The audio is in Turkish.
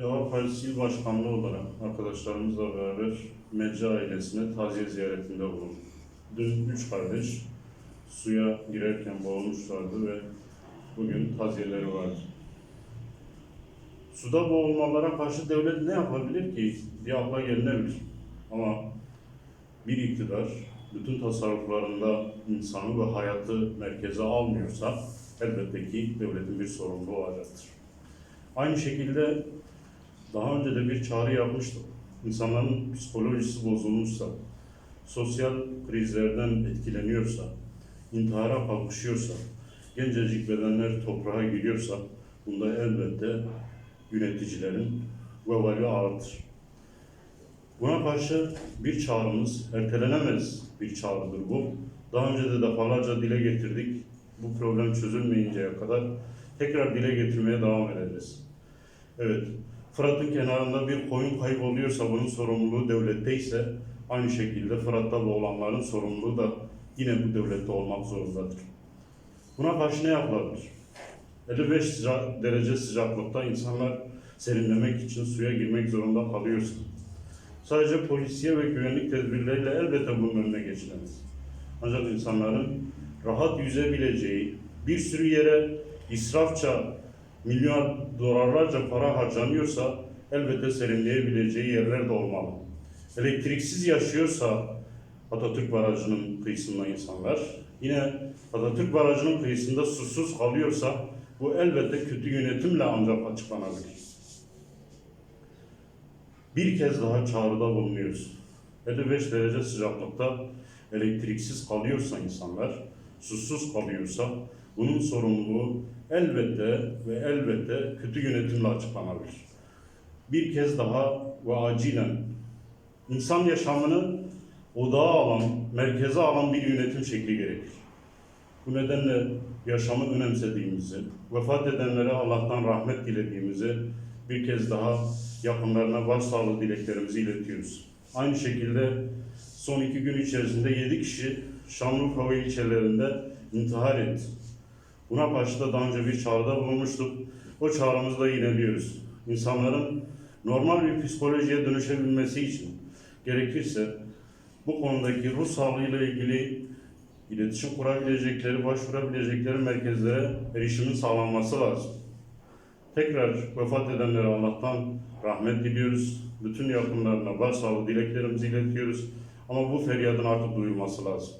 Deva Partisi İl Başkanlığı olarak arkadaşlarımızla beraber Mecca ailesine taziye ziyaretinde bulunduk. Dün üç kardeş suya girerken boğulmuşlardı ve bugün taziyeleri vardı. Suda boğulmalara karşı devlet ne yapabilir ki diye akla gelinebilir. Ama bir iktidar bütün tasarruflarında insanı ve hayatı merkeze almıyorsa elbette ki devletin bir sorumluluğu olacaktır. Aynı şekilde daha önce de bir çağrı yapmıştım. İnsanların psikolojisi bozulmuşsa, sosyal krizlerden etkileniyorsa, intihara kalkışıyorsa, gencecik bedenler toprağa giriyorsa, bunda elbette yöneticilerin vebali ağırdır. Buna karşı bir çağrımız, ertelenemez bir çağrıdır bu. Daha önce de defalarca dile getirdik. Bu problem çözülmeyinceye kadar tekrar dile getirmeye devam edeceğiz. Evet, Fırat'ın kenarında bir koyun kayboluyorsa bunun sorumluluğu devlette ise aynı şekilde Fırat'ta boğulanların sorumluluğu da yine bu devlette olmak zorundadır. Buna karşı ne yapılabilir? 55 sıca- derece sıcaklıkta insanlar serinlemek için suya girmek zorunda kalıyorsa, sadece polisiye ve güvenlik tedbirleriyle elbette bunun önüne geçilemez. Ancak insanların rahat yüzebileceği, bir sürü yere israfça milyon dolarlarca para harcanıyorsa elbette serinleyebileceği yerler de olmalı. Elektriksiz yaşıyorsa Atatürk Barajı'nın kıyısında insanlar, yine Atatürk Barajı'nın kıyısında susuz kalıyorsa bu elbette kötü yönetimle ancak açıklanabilir. Bir kez daha çağrıda bulunuyoruz. 55 derece sıcaklıkta elektriksiz kalıyorsa insanlar, susuz kalıyorsa bunun sorumluluğu elbette ve elbette kötü yönetimle açıklanabilir. Bir kez daha ve acilen insan yaşamını odağa alan, merkeze alan bir yönetim şekli gerekir. Bu nedenle yaşamı önemsediğimizi, vefat edenlere Allah'tan rahmet dilediğimizi bir kez daha yakınlarına başsağlığı dileklerimizi iletiyoruz. Aynı şekilde son iki gün içerisinde yedi kişi Şanlıurfa ve ilçelerinde intihar etti. Buna karşı da daha önce bir çağrıda bulunmuştuk. O çağrımızı da yineliyoruz. İnsanların normal bir psikolojiye dönüşebilmesi için gerekirse bu konudaki ruh sağlığıyla ilgili iletişim kurabilecekleri, başvurabilecekleri merkezlere erişimin sağlanması lazım. Tekrar vefat edenlere Allah'tan rahmet diliyoruz. Bütün yakınlarına başsağlığı dileklerimizi iletiyoruz. Ama bu feryadın artık duyulması lazım.